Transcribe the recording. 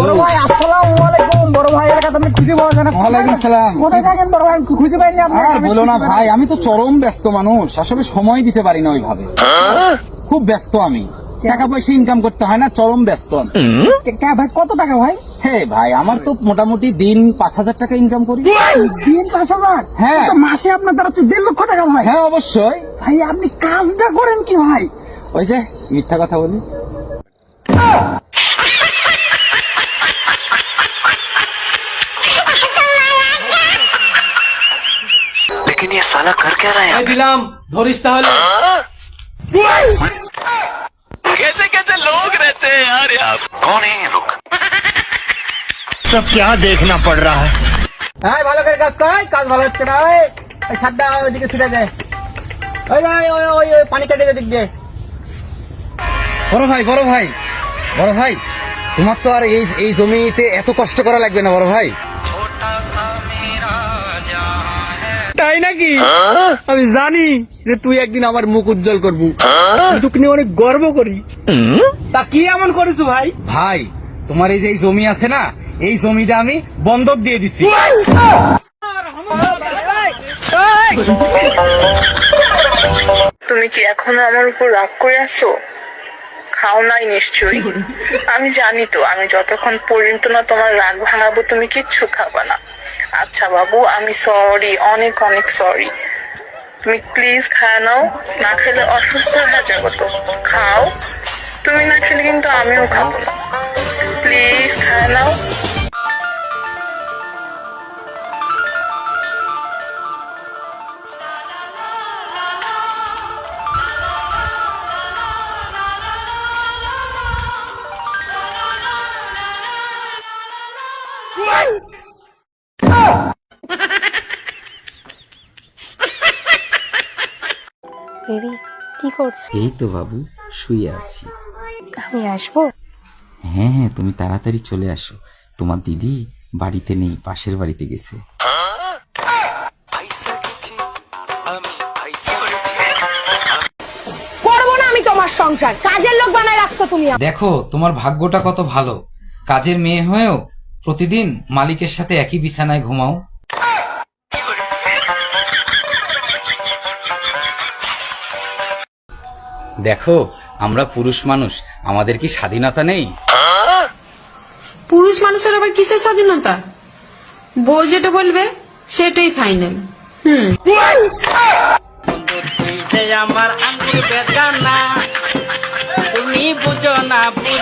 বড় ভাই আসসালামু আলাইকুম। বড় ভাই এলাকাতে আপনি খুঁজে পাওয়া যায় না। ওয়ালাইকুম সালাম। কোথায় থাকেন বড় ভাই? খুঁজে পাইনি আপনি আর বলো না ভাই আমি তো চরম ব্যস্ত মানুষ। আসলে সময় দিতে পারি না ওইভাবে। খুব ব্যস্ত আমি। টাকা পয়সা ইনকাম করতে হয় না চরম ব্যস্ত আমি। ভাই কত টাকা ভাই? হে ভাই আমার তো মোটামুটি দিন পাঁচ হাজার টাকা ইনকাম করি। দিন পাঁচ হাজার? হ্যাঁ। মাসে আপনার দ্বারা হচ্ছে দেড় লক্ষ টাকা ভাই। হ্যাঁ অবশ্যই। ভাই আপনি কাজটা করেন কি ভাই? ওই যে মিথ্যা কথা বলি। साला कर क्या रहा है এই দিলাম ধরিস তাহলে कैसे कैसे लोग रहते हैं यार यहाँ कौन है ये लोग सब क्या देखना पड़ रहा है হ্যাঁ ভালো করে কাজ কর কাজ ভালো হচ্ছে না ওই ওই সাতটা ওইদিকে ছুটে যায় ওই ওই ওই ওই ওই পানি কেটে দিক দিয়ে বড় ভাই বড় ভাই বড় ভাই তোমার তো আর এই এই জমিতে এত কষ্ট করা লাগবে না বড় ভাই তাই নাকি? আমি জানি যে তুই একদিন আমার মুখ উজ্জ্বল করবি। আমি তোকে নিয়ে অনেক গর্ব করি। তা কি এমন করেছ ভাই? ভাই তোমার এই যে এই জমি আছে না এই জমিটা আমি বন্ধক দিয়ে দিছি। তুমি কি এখনও আমার উপর রাগ করে আছো? খাও নাই নিশ্চয়ই। আমি জানি তো আমি যতক্ষণ পর্যন্ত না তোমার রাগ ভাঙাবো তুমি কিচ্ছু খাবা না। আচ্ছা বাবু, আমি সরি অনেক অনেক সরি তুমি প্লিজ খা নাও, না খেলে অসুস্থ হয়ে যাব তো। খাও। তুমি না খেলে কিন্তু আমিও খাব প্লিজ খায় নাও। বেবি কি করছ? এই তো বাবু শুয়ে আছি। আমি আসব? হ্যাঁ হ্যাঁ তুমি তাড়াতাড়ি চলে আসো। তোমার দিদি বাড়িতে নেই পাশের বাড়িতে গেছে। করব না আমি তোমার সংসার। কাজের লোক বানায় রাখছো তুমি দেখো তোমার ভাগ্যটা কত ভালো। কাজের মেয়ে হয়েও প্রতিদিন মালিকের সাথে একই বিছানায় ঘুমাও। দেখো আমরা পুরুষ মানুষ আমাদের কি স্বাধীনতা নেই? পুরুষ মানুষের আবার কিসের স্বাধীনতা? বউ যেটা বলবে সেটাই ফাইনাল হুম। আমার বেদানা তুমি বুঝো না বুঝ